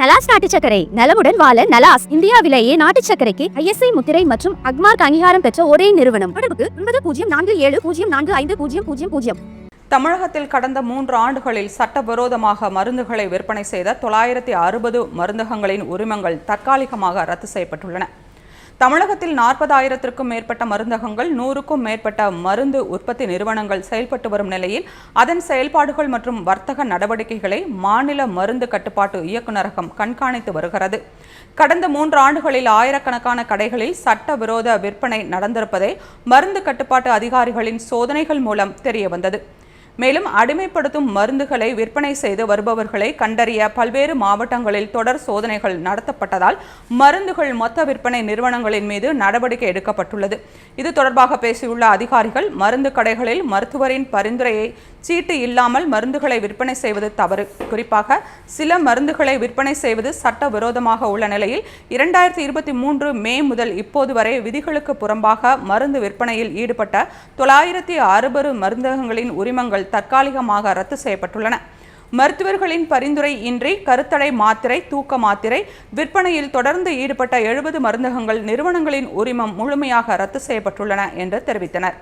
நலாஸ் நாட்டு சக்கரை நலமுடன் வாழ நலாஸ் இந்தியாவிலேயே நாட்டு சக்கரைக்கு ஐஎஸ்ஐ முத்திரை மற்றும் அக்மார்க் அங்கீகாரம் பெற்ற ஒரே நிறுவனம். தொடர்புக்கு ஒன்பது பூஜ்ஜியம் நான்கு ஏழு பூஜ்ஜியம் நான்கு ஐந்து பூஜ்ஜியம் பூஜ்ஜியம் பூஜ்ஜியம் தமிழகத்தில் கடந்த மூன்று ஆண்டுகளில் சட்டவிரோதமாக மருந்துகளை விற்பனை செய்த தொள்ளாயிரத்தி அறுபது மருந்தகங்களின் உரிமங்கள் தற்காலிகமாக ரத்து செய்யப்பட்டுள்ளன. தமிழகத்தில் நாற்பதாயிரத்திற்கும் மேற்பட்ட மருந்தகங்கள் நூறுக்கும் மேற்பட்ட மருந்து உற்பத்தி நிறுவனங்கள் செயல்பட்டு வரும் நிலையில் அதன் செயல்பாடுகள் மற்றும் வர்த்தக நடவடிக்கைகளை மாநில மருந்து கட்டுப்பாட்டு இயக்குநரகம் கண்காணித்து வருகிறது. கடந்த மூன்று ஆண்டுகளில் ஆயிரக்கணக்கான கடைகளில் சட்டவிரோத விற்பனை நடந்திருப்பதை மருந்து கட்டுப்பாட்டு அதிகாரிகளின் சோதனைகள் மூலம் தெரியவந்தது. மேலும் அடிமைப்படுத்தும் மருந்துகளை விற்பனை செய்து வருபவர்களை கண்டறிய பல்வேறு மாவட்டங்களில் தொடர் சோதனைகள் நடத்தப்பட்டதால் மருந்துகள் மொத்த விற்பனை நிறுவனங்களின் மீது நடவடிக்கை எடுக்கப்பட்டுள்ளது. இது தொடர்பாக பேசியுள்ள அதிகாரிகள் மருந்து கடைகளில் மருத்துவரின் பரிந்துரையை சீட்டு இல்லாமல் மருந்துகளை விற்பனை செய்வது தவறு. குறிப்பாக சில மருந்துகளை விற்பனை செய்வது சட்டவிரோதமாக உள்ள நிலையில் இரண்டாயிரத்தி இருபத்தி மூன்று மே முதல் இப்போது வரை விதிகளுக்கு புறம்பாக மருந்து விற்பனையில் ஈடுபட்ட தொள்ளாயிரத்தி அறுபது மருந்தகங்களின் உரிமங்கள் தற்காலிகமாக ரத்து செய்யப்பட்டுள்ளன. மருத்துவர்களின் பரிந்துரை இன்றி கருத்தடை மாத்திரை தூக்க மாத்திரை விற்பனையில் தொடர்ந்து ஈடுபட்ட எழுபது மருந்தகங்கள் நிறுவனங்களின் உரிமம் முழுமையாக ரத்து செய்யப்பட்டுள்ளன என்று தெரிவித்தனர்.